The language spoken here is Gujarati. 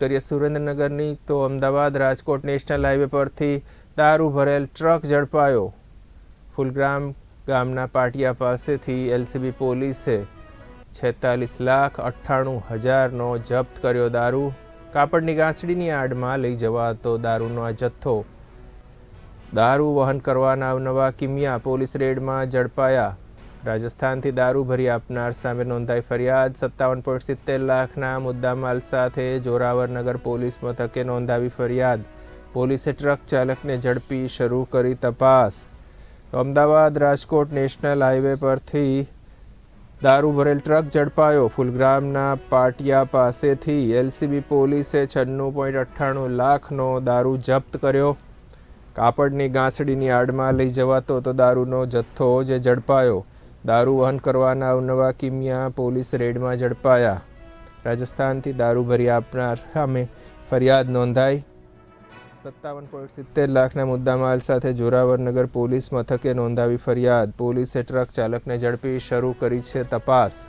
કરીએ સુરેન્દ્રનગરની, તો અમદાવાદ રાજકોટ નેશનલ હાઈવે પરથી દારૂ ભરેલ ટ્રક ઝડપાયો. ફુલગ્રામ ગામના પાટિયા પાસેથી એલસીબી પોલીસે છેતાલીસ લાખ અઠ્ઠાણું હજારનો જપ્ત કર્યો દારૂ. કાપડની ગાંસડીની આડમાં લઈ જવાતો દારૂનો આ જથ્થો. દારૂ વહન કરવાના નવા કિમિયા પોલીસ રેડમાં ઝડપાયા. રાજસ્થાનથી દારૂ ભરી આપનાર સામે નોંધાઈ ફરિયાદ. સત્તાવન પોઈન્ટ સિત્તેર લાખના મુદ્દામાલ સાથે જોરાવરનગર પોલીસ મથકે નોંધાવી ફરિયાદ. પોલીસે ટ્રક ચાલકને ઝડપી શરૂ કરી તપાસ. તો અમદાવાદ રાજકોટ નેશનલ હાઈવે પરથી દારૂ ભરેલ ટ્રક ઝડપાયો. ફુલગ્રામના પાટિયા પાસેથી એલસીબી પોલીસે છન્નું પોઈન્ટ અઠ્ઠાણું લાખનો દારૂ જપ્ત કર્યો. કાપડની ગાંસડીની આડમાં લઈ જવાતો તો દારૂનો જથ્થો જે ઝડપાયો. દારૂ વહન કરવાના અવનવા કિમિયા પોલીસ રેડમાં ઝડપાયા. રાજસ્થાનથી દારૂ ભરી આપનાર સામે ફરિયાદ નોંધાઈ. સત્તાવન પોઈન્ટ સિત્તેર લાખના મુદ્દામાલ સાથે જોરાવરનગર પોલીસ મથકે નોંધાવી ફરિયાદ. પોલીસે ટ્રક ચાલકને ઝડપી શરૂ કરી છે તપાસ.